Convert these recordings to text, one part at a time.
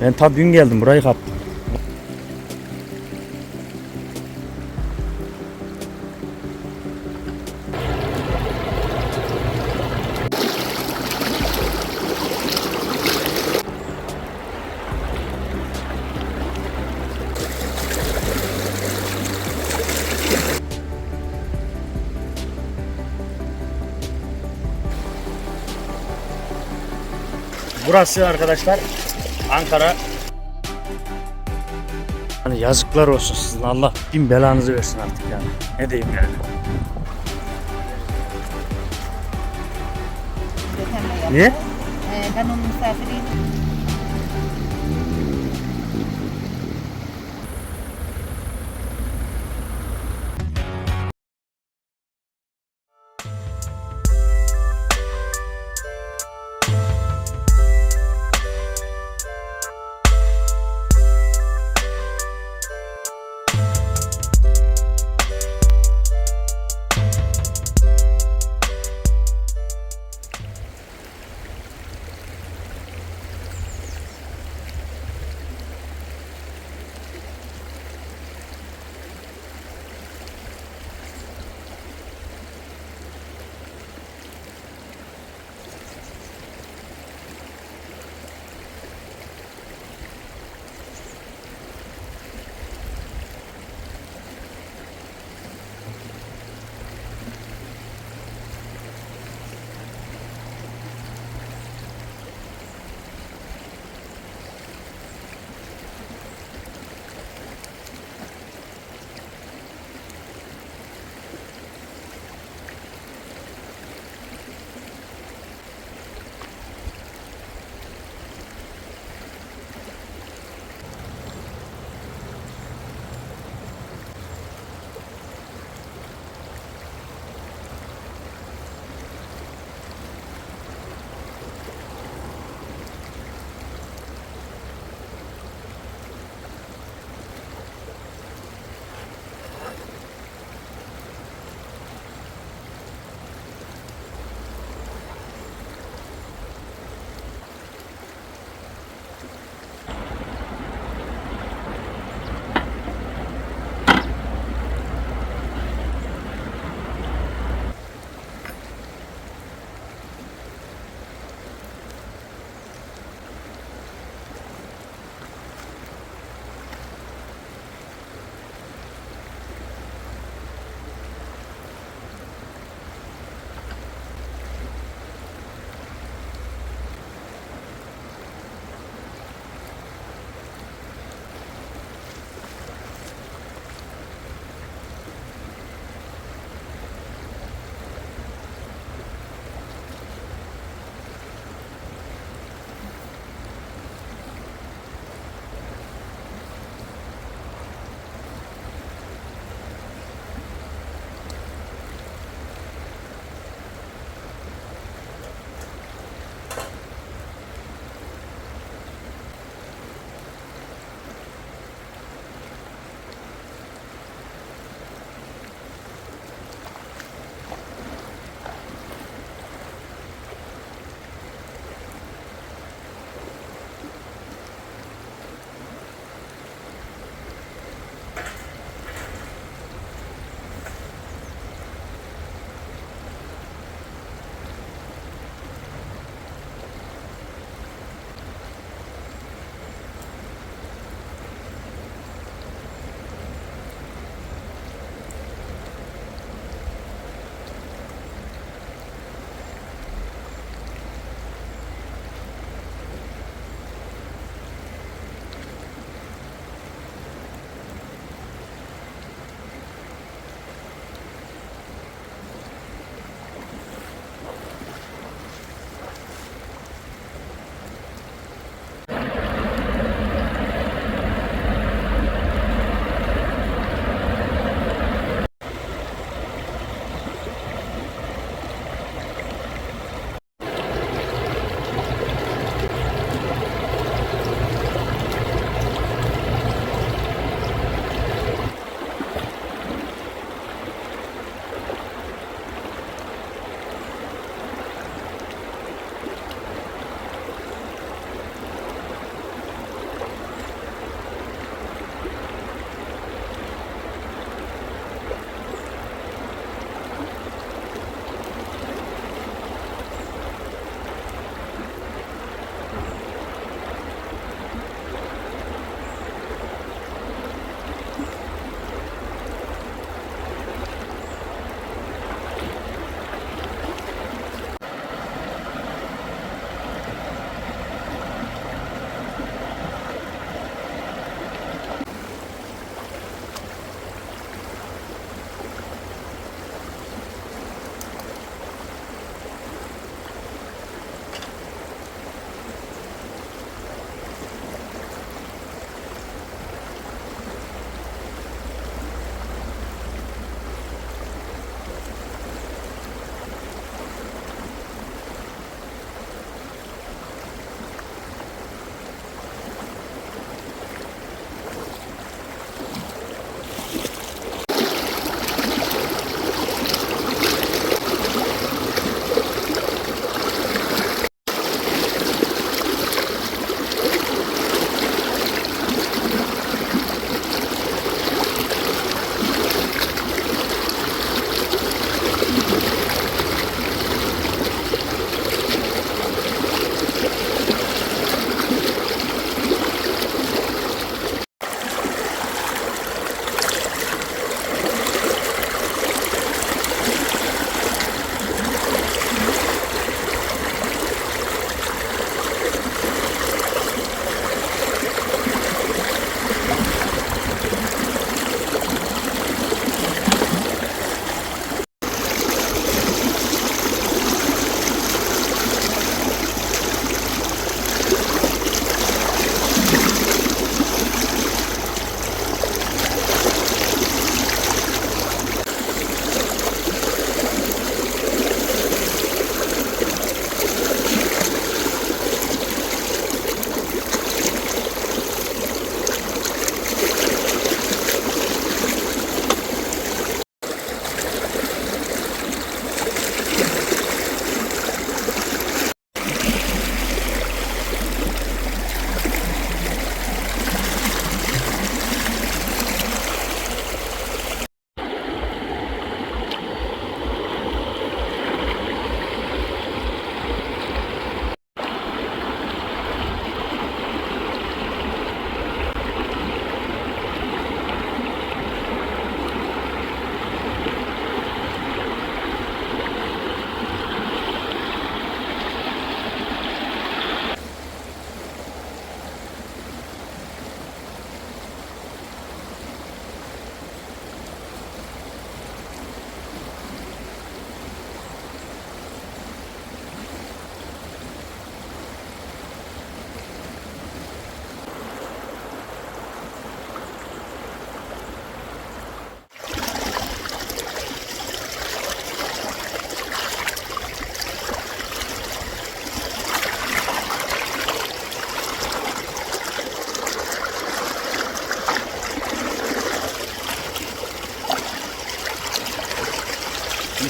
Ben ta dün geldim burayı kaptım. Burası arkadaşlar Ankara. Hani yazıklar olsun sizin Allah bin belanızı versin artık yani. Ne diyeyim yani. Niye? Ee, ben onun misafiriydim.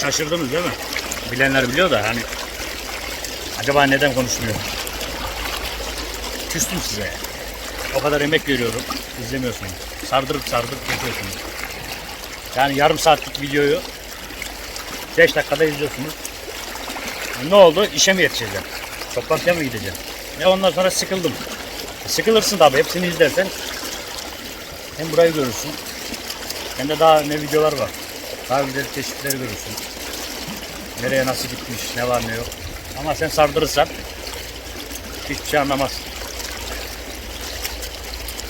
Şaşırdınız değil mi? Bilenler biliyor da hani acaba neden konuşmuyor? Küstüm size. O kadar emek veriyorum. izlemiyorsunuz. Sardırıp sardırıp yapıyorsunuz. Yani yarım saatlik videoyu 5 dakikada izliyorsunuz. Ne oldu? İşe mi yetişeceğim? Toplantıya mı gideceğim? Ve ondan sonra sıkıldım. Sıkılırsın tabii. Hepsini izlersen hem burayı görürsün hem de daha ne videolar var. Daha güzel çeşitleri görürsün. Nereye nasıl gitmiş, ne var ne yok. Ama sen sardırırsan hiçbir şey anlamazsın.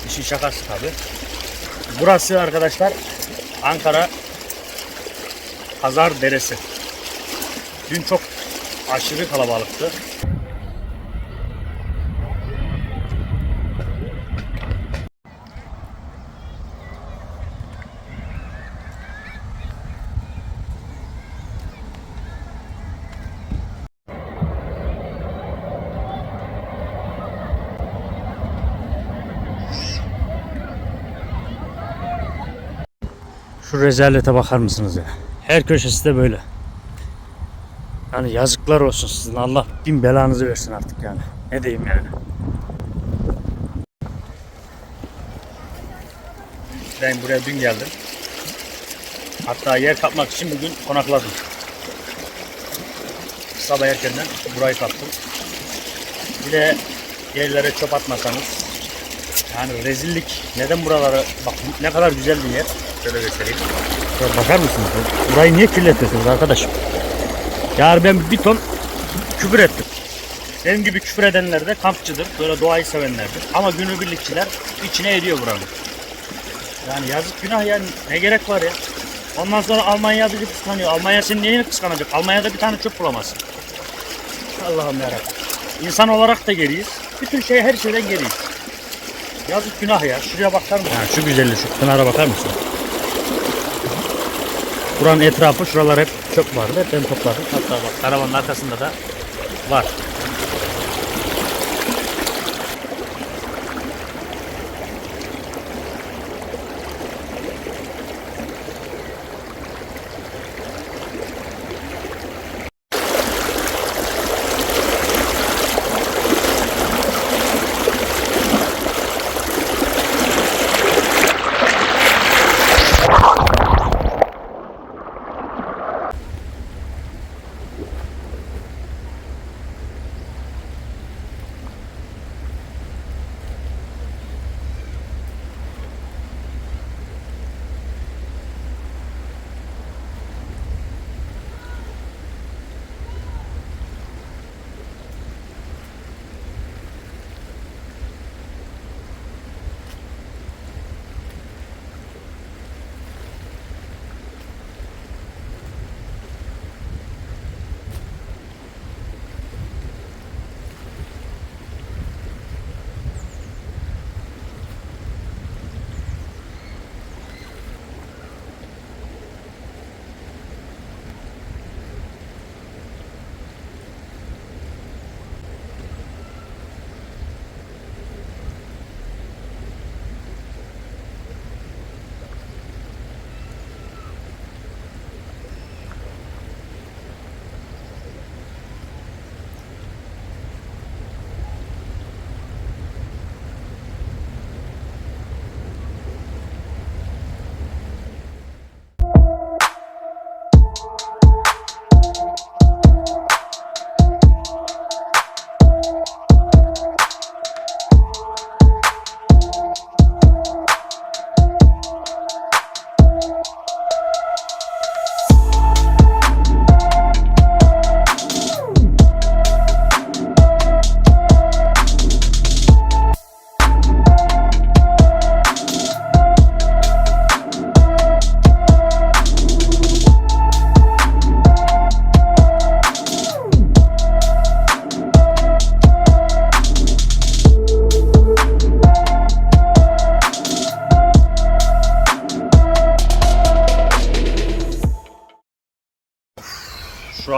İşin şakası tabii. Burası arkadaşlar Ankara Pazar Deresi. Dün çok aşırı kalabalıktı. Rezalete bakar mısınız ya? Her köşesi de böyle. Yani yazıklar olsun sizin. Allah bin belanızı versin artık yani. Ne diyeyim yani. Ben buraya dün geldim. Hatta yer kapmak için bugün konakladım. Sabah erkenden burayı kaptım. Bir de yerlere çöp atmasanız yani rezillik. Neden buralara bak ne kadar güzel bir yer. Şöyle göstereyim. Ya bakar mısınız? Burayı niye kirletiyorsunuz arkadaşım? Yani ben bir ton küfür ettim. Benim gibi küfür edenler de kampçıdır. Böyle doğayı sevenlerdir. Ama günübirlikçiler içine ediyor buranın. Yani yazık günah yani. Ne gerek var ya? Ondan sonra Almanya bizi kıskanıyor. Almanya seni niye kıskanacak? Almanya'da bir tane çöp bulamazsın. Allah'ım yarabbim. İnsan olarak da geriyiz. Bütün şey her şeyden geriyiz. Yazık günah ya. Şuraya bakar mısın? Ha, şu güzelliği şu pınara bakar mısın? Buranın etrafı şuralar hep çöp vardı. Hep ben topladım. Hatta bak karavanın arkasında da var.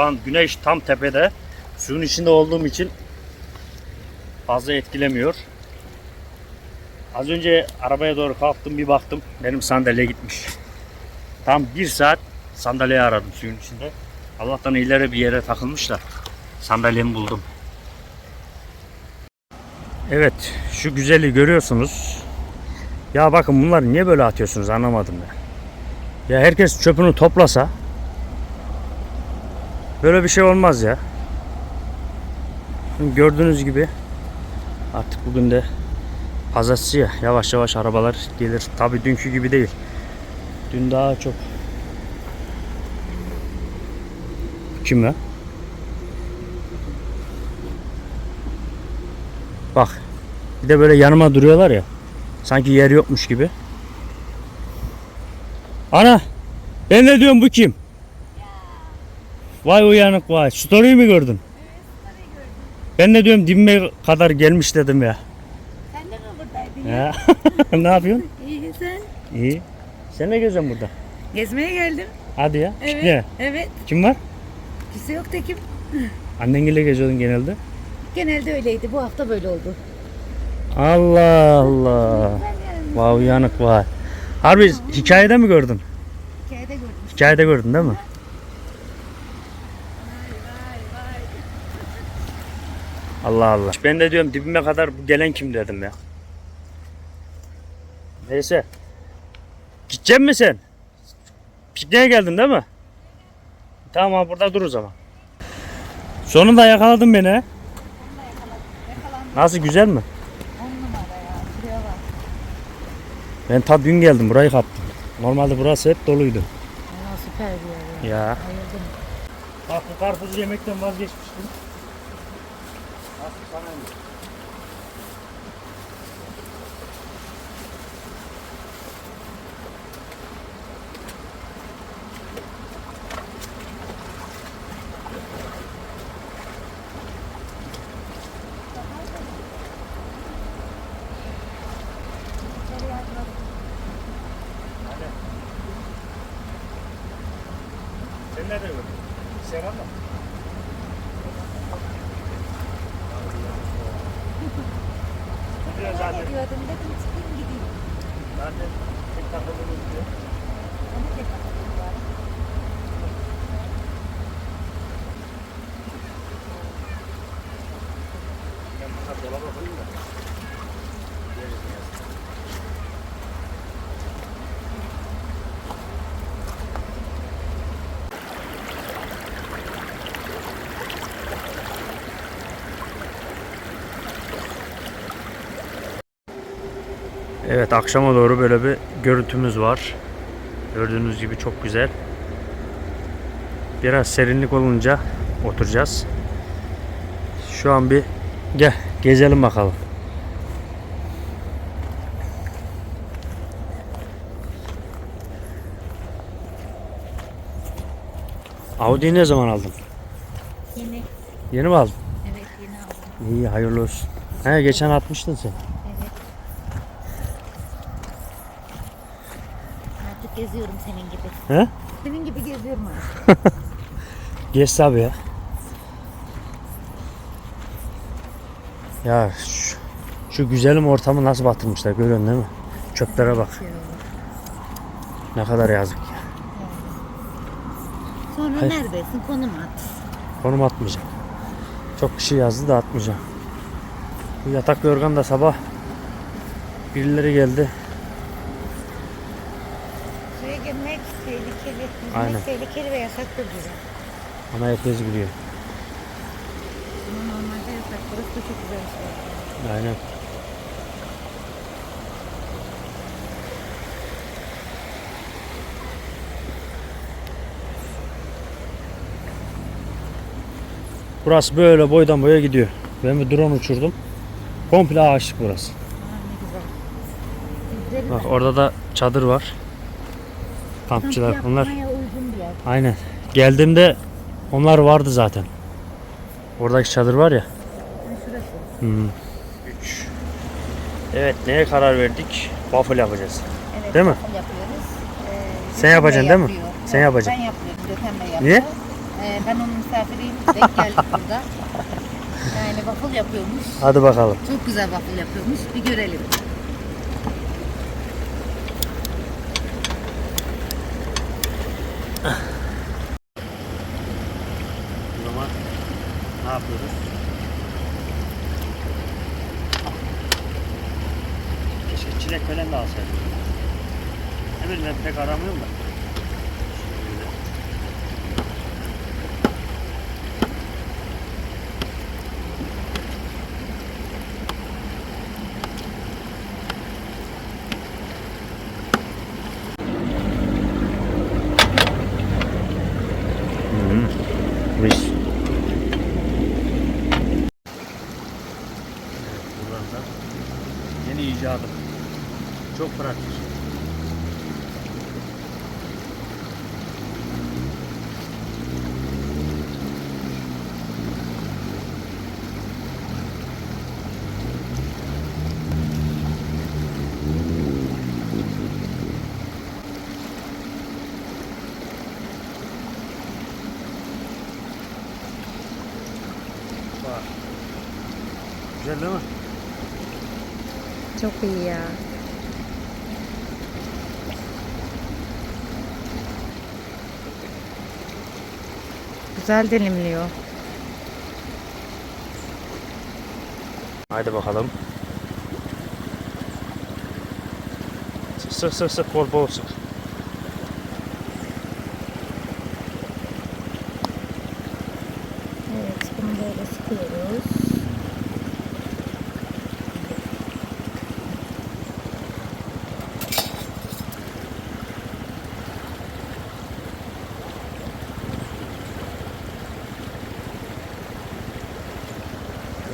An güneş tam tepede. Suyun içinde olduğum için fazla etkilemiyor. Az önce arabaya doğru kalktım bir baktım. Benim sandalye gitmiş. Tam bir saat sandalyeyi aradım suyun içinde. Allah'tan ileri bir yere takılmış da sandalyemi buldum. Evet şu güzeli görüyorsunuz. Ya bakın bunları niye böyle atıyorsunuz anlamadım ya. Ya herkes çöpünü toplasa böyle bir şey olmaz ya. Gördüğünüz gibi artık bugün de pazartesi ya yavaş yavaş arabalar gelir. Tabi dünkü gibi değil. Dün daha çok Kim ya? Bak. Bir de böyle yanıma duruyorlar ya. Sanki yer yokmuş gibi. Ana! Ben ne diyorum bu kim? Vay uyanık vay. Story'yi mi gördün? Ben ne diyorum dibime kadar gelmiş dedim ya. Sen de mi buradaydın ya. ne yapıyorsun? İyi sen. İyi. Sen ne geziyorsun burada? Gezmeye geldim. Hadi ya. Evet. Pikniğe. Evet. Kim var? Kimse yok Tekim. Annengiyle geziyordun genelde. Genelde öyleydi. Bu hafta böyle oldu. Allah Allah. Vay uyanık vay. Harbi hikayede mi gördün? Hikayede gördüm. Hikayede gördün değil mi? Allah Allah. Ben de diyorum dibime kadar gelen kim dedim ya. Neyse. Gidecek misin sen? Pikniğe geldin değil mi? Tamam abi burada dur o zaman. Sonunda yakaladın beni. he? Yakalandım. Nasıl güzel mi? Ya. Ben ta dün geldim burayı kaptım. Normalde burası hep doluydu. Aa, süper bir yer ya. Ya. Bayıldım. Bak bu karpuzu yemekten vazgeçmiştim. cerrando. Evet akşama doğru böyle bir görüntümüz var. Gördüğünüz gibi çok güzel. Biraz serinlik olunca oturacağız. Şu an bir gel gezelim bakalım. Audi'yi ne zaman aldın? Yeni. Yeni mi aldın? Evet yeni aldım. İyi hayırlı olsun. He geçen atmıştın sen. Evet. Artık geziyorum senin gibi. He? Senin gibi geziyorum artık. Geç tabi ya. Ya şu, şu güzelim ortamı nasıl batırmışlar görüyorsun değil mi? Çöplere bak. Ne kadar yazık ya. Sonra Hayır. neredesin? Konum at. Konum atmayacağım. Çok kişi yazdı da atmayacağım. Bu yatak yorgan da sabah birileri geldi. Girmek tehlikeli. Yüzmek Aynen. tehlikeli ve yasaktır bize. Ama herkes biliyor. Ama normalde yasak. Burası da çok güzel bir şey. Aynen. Burası böyle boydan boya gidiyor. Ben bir drone uçurdum. Komple ağaçlık burası. Aa, güzel. Bak orada da çadır var. Kampçılar kamp bunlar. Aynen. Geldiğimde onlar vardı zaten. Oradaki çadır var ya. Hmm. 3. Evet neye karar verdik? Waffle yapacağız. Evet, Değil mi? yapıyoruz. Ee, Sen yapacaksın değil mi? yapıyor. Sen Evet, yapacaksın. Ben yapıyorum. Gökhan Bey yapıyor. Niye? Ee, ben onun misafiriyim. Denk geldik burada. Yani waffle yapıyormuş. Hadi bakalım. Çok güzel waffle yapıyormuş. Bir görelim. O zaman ne yapıyoruz? Keşke çilek falan da alsaydım. Ne bileyim ben pek aramıyorum da. Şöyle. Mis. Buradan da yeni icadım. Çok pratik. Bak. Güzel değil mi? Çok iyi ya. Güzel dilimliyor. Haydi bakalım. Sık sık sık bol bol sık. Evet, bunu böyle sıkıyoruz.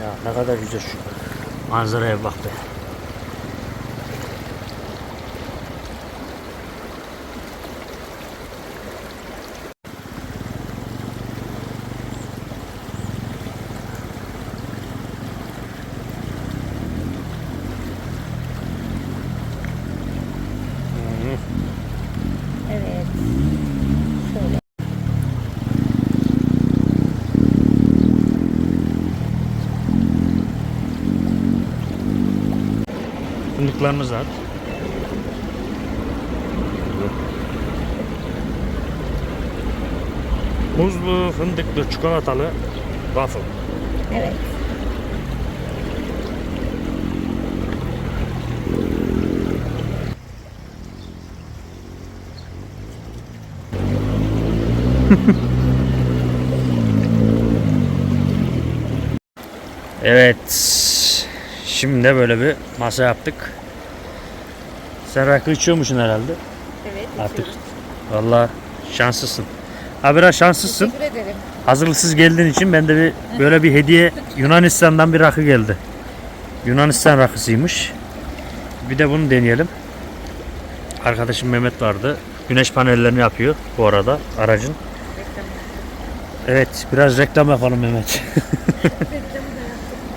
Ya ne kadar güzel şu manzaraya bak be. Hı. Evet. Şöyle. Fındıklarımız var. Muzlu, fındıklı, çikolatalı waffle. Evet. Evet. Şimdi böyle bir masa yaptık. Sen rakı içiyormuşsun herhalde. Evet. Artık. Vallahi şanslısın. Ha biraz şanslısın. Teşekkür ederim. Hazırlıksız geldiğin için ben de bir, böyle bir hediye Yunanistan'dan bir rakı geldi. Yunanistan rakısıymış. Bir de bunu deneyelim. Arkadaşım Mehmet vardı. Güneş panellerini yapıyor bu arada aracın. Evet biraz reklam yapalım Mehmet.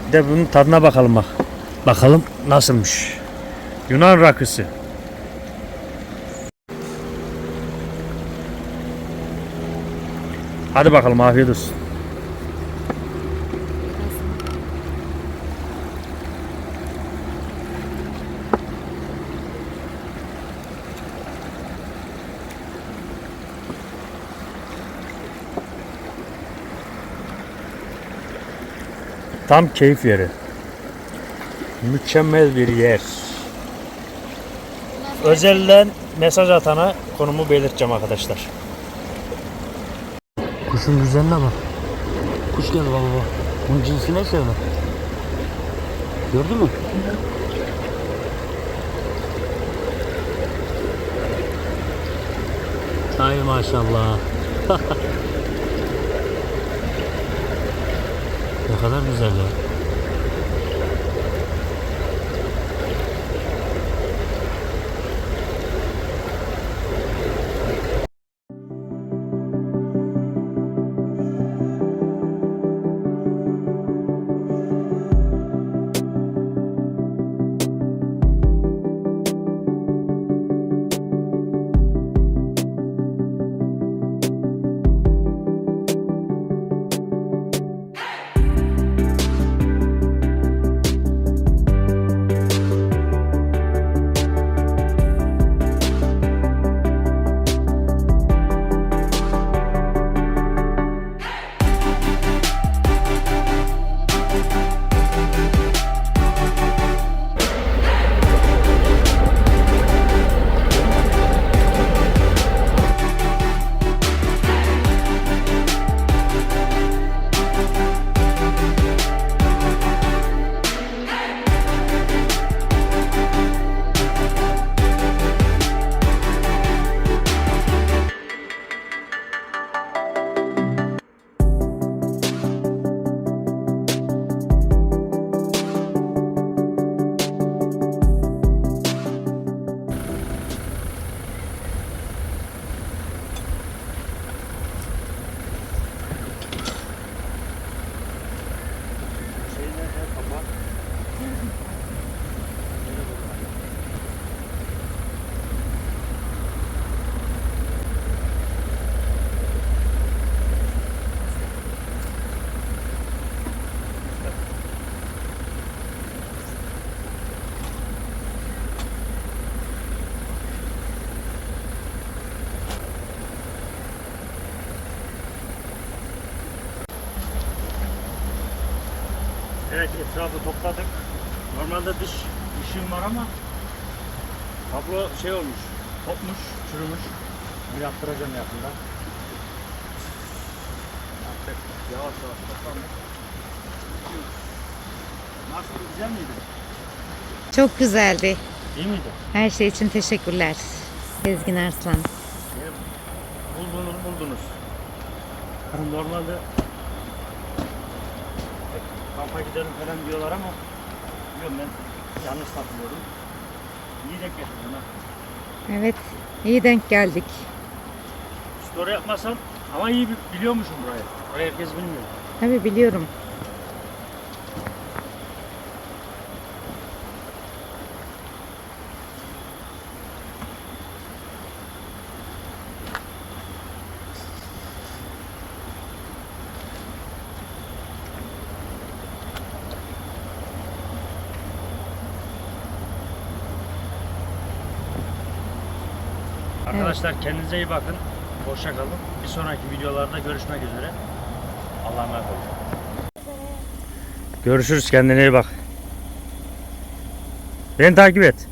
bir de bunun tadına bakalım bak. Bakalım nasılmış. Yunan rakısı. Hadi bakalım afiyet olsun. Tam keyif yeri. Mükemmel bir yer. Özelden mesaj atana konumu belirteceğim arkadaşlar. Kuşun güzelliğine bak. Kuş geldi baba. Bunun cinsi ne söyle? Gördün mü? Ay maşallah. ne kadar güzel ya. Evet etrafı topladık. Normalde dış ışığım var ama tablo şey olmuş, kopmuş, çürümüş. Bir yaptıracağım yakında. Artık yavaş yavaş toplandık. Nasıl güzel miydi? Çok güzeldi. İyi miydi? Her şey için teşekkürler. Sezgin Arslan. Buldunuz buldunuz. Normalde kampa gidelim falan diyorlar ama biliyorum ben yanlış takılıyorum. İyi denk getirdim ha. Evet, iyi denk geldik. Story yapmasam ama iyi bi- biliyormuşum burayı. Burayı herkes bilmiyor. Tabii biliyorum. Arkadaşlar kendinize iyi bakın. Hoşça kalın. Bir sonraki videolarda görüşmek üzere. Allah'a emanet olun. Görüşürüz kendine iyi bak. Beni takip et.